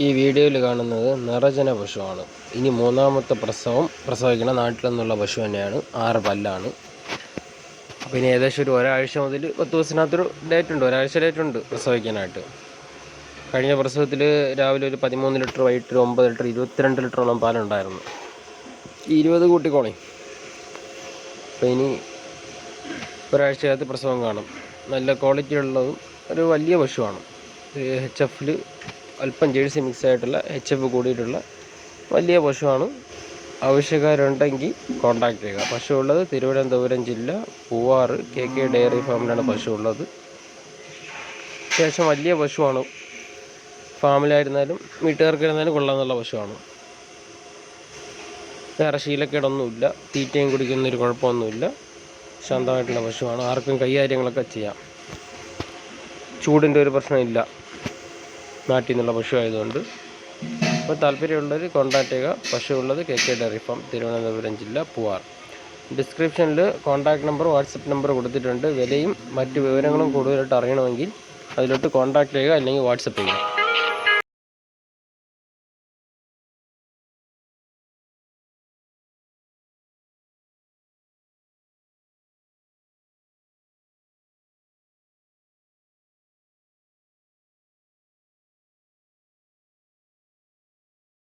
ഈ വീഡിയോയിൽ കാണുന്നത് നിറജന പശുവാണ്. ഇനി മൂന്നാമത്തെ പ്രസവം പ്രസവിക്കണ നാട്ടിൽ നിന്നുള്ള പശു തന്നെയാണ്. ആറ് പല്ലാണ്. അപ്പോൾ ഇനി ഏകദേശം ഒരു ഒരാഴ്ച മുതൽ പത്ത് ദിവസത്തിനകത്തൊരു ഡേറ്റ് ഉണ്ട് ഒരാഴ്ച ഡേറ്റ് ഉണ്ട് പ്രസവിക്കാനായിട്ട്. കഴിഞ്ഞ പ്രസവത്തിൽ രാവിലെ ഒരു പതിമൂന്ന് ലിറ്റർ വൈകിട്ട് ഒരു ഒമ്പത് ലിറ്റർ ഇരുപത്തിരണ്ട് ലിറ്ററോളം പാലുണ്ടായിരുന്നു. ഇരുപത് കൂട്ടിക്കോണേ അപ്പോൾ ഇനി ഒരാഴ്ചയകത്ത് പ്രസവം കാണും. നല്ല ക്വാളിറ്റി ഉള്ളതും ഒരു വലിയ പശുവാണ്. എച്ച് എഫിൽ അല്പം ജേഴ്സി മിക്സ് ആയിട്ടുള്ള എച്ച് എഫ് കൂടിയിട്ടുള്ള വലിയ പശുവാണ്. ആവശ്യക്കാരുണ്ടെങ്കിൽ കോണ്ടാക്ട് ചെയ്യുക. പശു ഉള്ളത് തിരുവനന്തപുരം ജില്ല പൂവാറ് കെ കെ ഡയറി ഫാമിലാണ് പശു ഉള്ളത് അത്യാവശ്യം വലിയ പശുവാണ്. ഫാമിലായിരുന്നാലും വീട്ടുകാർക്കിരുന്നാലും കൊള്ളാമെന്നുള്ള പശുവാണ്. വേറെ ശീലക്കേടൊന്നുമില്ല. തീറ്റയും കുടിക്കുന്നൊരു കുഴപ്പമൊന്നുമില്ല. ശാന്തമായിട്ടുള്ള പശുവാണ്. ആർക്കും കൈകാര്യങ്ങളൊക്കെ ചെയ്യാം. ചൂടിന്റെ ഒരു പ്രശ്നമില്ല. നാട്ടിൽ നിന്നുള്ള പശു ആയതുകൊണ്ട് അപ്പോൾ താല്പര്യമുള്ളവർ കോൺടാക്ട് ചെയ്യുക. പശു ഉള്ളത് K K dairy farm Thiruvananthapuram ജില്ല പൂവാർ. ഡിസ്ക്രിപ്ഷനിൽ കോൺടാക്ട് നമ്പർ വാട്സപ്പ് നമ്പർ കൊടുത്തിട്ടുണ്ട്. വിലയും മറ്റ് വിവരങ്ങളും കൂടുതലായിട്ട് അറിയണമെങ്കിൽ അതിലോട്ട് കോൺടാക്ട് ചെയ്യുക അല്ലെങ്കിൽ വാട്സപ്പ് ചെയ്യുക.